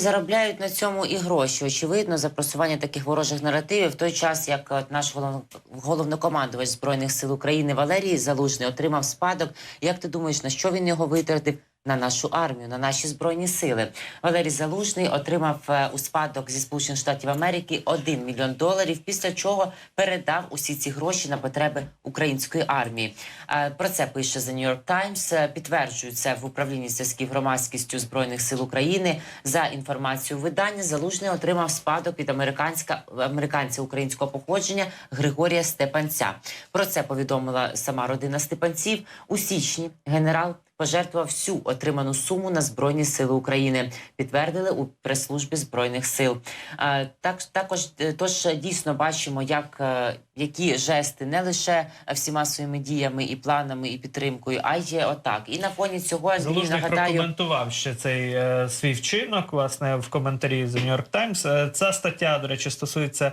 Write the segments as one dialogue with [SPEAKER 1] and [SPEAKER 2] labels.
[SPEAKER 1] заробляють на цьому і гроші. Очевидно, за просування таких ворожих наративів в той час, як наш голов... головнокомандувач збройних сил України Валерій Залужний отримав спадок. Як ти думаєш, на що він його витратив? На нашу армію, на наші збройні сили. Валерій Залужний отримав е, у спадок зі Сполучених Штатів Америки 1 мільйон доларів. Після чого передав усі ці гроші на потреби української армії. Е, Про це пише The New York Times. Е, Підтверджують це в управлінні зв'язків громадськістю збройних сил України. За інформацією видання, залужний отримав спадок від американська американця українського походження Григорія Степанця. Про це повідомила сама родина Степанців у січні. Генерал пожертвував всю отриману суму на збройні сили України. Підтвердили у прес-службі збройних сил. Е, Так також е, тож е, дійсно бачимо, як які жести не лише всіма своїми діями і планами і підтримкою, а й отак. І на фоні цього
[SPEAKER 2] Залужний
[SPEAKER 1] нагадаю.
[SPEAKER 2] прокоментував ще цей е, свій вчинок, власне, в коментарі The New York Times. Е, Ця стаття, до речі, стосується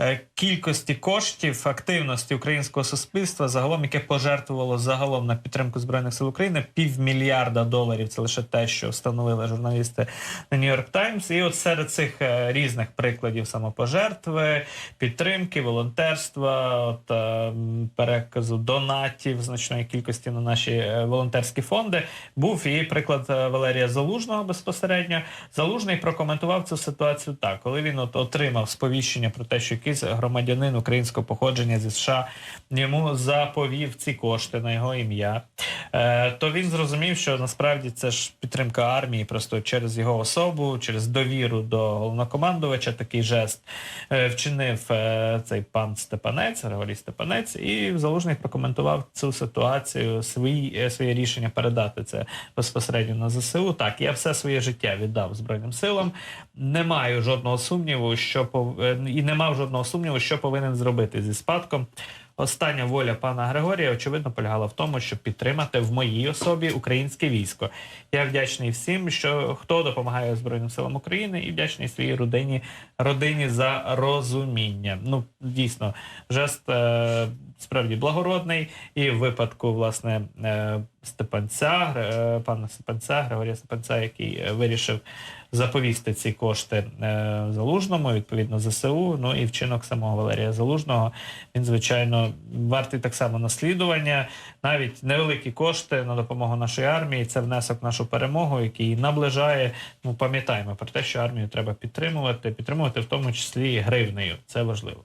[SPEAKER 2] е, кількості коштів, активності українського суспільства, загалом, яке пожертвувало загалом на підтримку збройних сил України півмільярда доларів. Це лише те, що встановили журналісти The New York Times. І от серед цих е, різних прикладів самопожертви, підтримки, волонтерства, от, е, переказу донатів значної кількості на наші е, волонтерські фонди. Був і приклад е, Валерія Залужного безпосередньо. Залужний прокоментував цю ситуацію так, коли він от отримав сповіщення про те, що якийсь громадянин українського походження зі США йому заповів ці кошти на його ім'я. Е, то він зрозумів, що насправді це ж підтримка армії, просто через його особу, через довіру до головнокомандувача такий жест вчинив цей пан Степанець, Григорій Степанець, і Залужний прокоментував цю ситуацію, свій, е, своє рішення передати це безпосередньо на ЗСУ. Так, я все своє життя віддав Збройним силам. Не маю жодного сумніву, що пов... е, і не мав жодного сумніву, що повинен зробити зі спадком. Остання воля пана Григорія, очевидно, полягала в тому, щоб підтримати в моїй особі українське військо. Я вдячний всім, що хто допомагає Збройним силам України, і вдячний своїй родині родині за розуміння. Ну дійсно, жест е, справді благородний, і в випадку власне е, Степанця, е, пана Степанця, Григорія Степанця, який е, вирішив заповісти ці кошти е, залужному, відповідно ЗСУ. Ну і вчинок самого Валерія Залужного. Він звичайно вартий так само наслідування. Навіть невеликі кошти на допомогу нашої армії. Це внесок в нашу перемогу, який наближає. Ну пам'ятаємо про те, що армію треба підтримувати, підтримувати в тому числі і гривнею. Це важливо.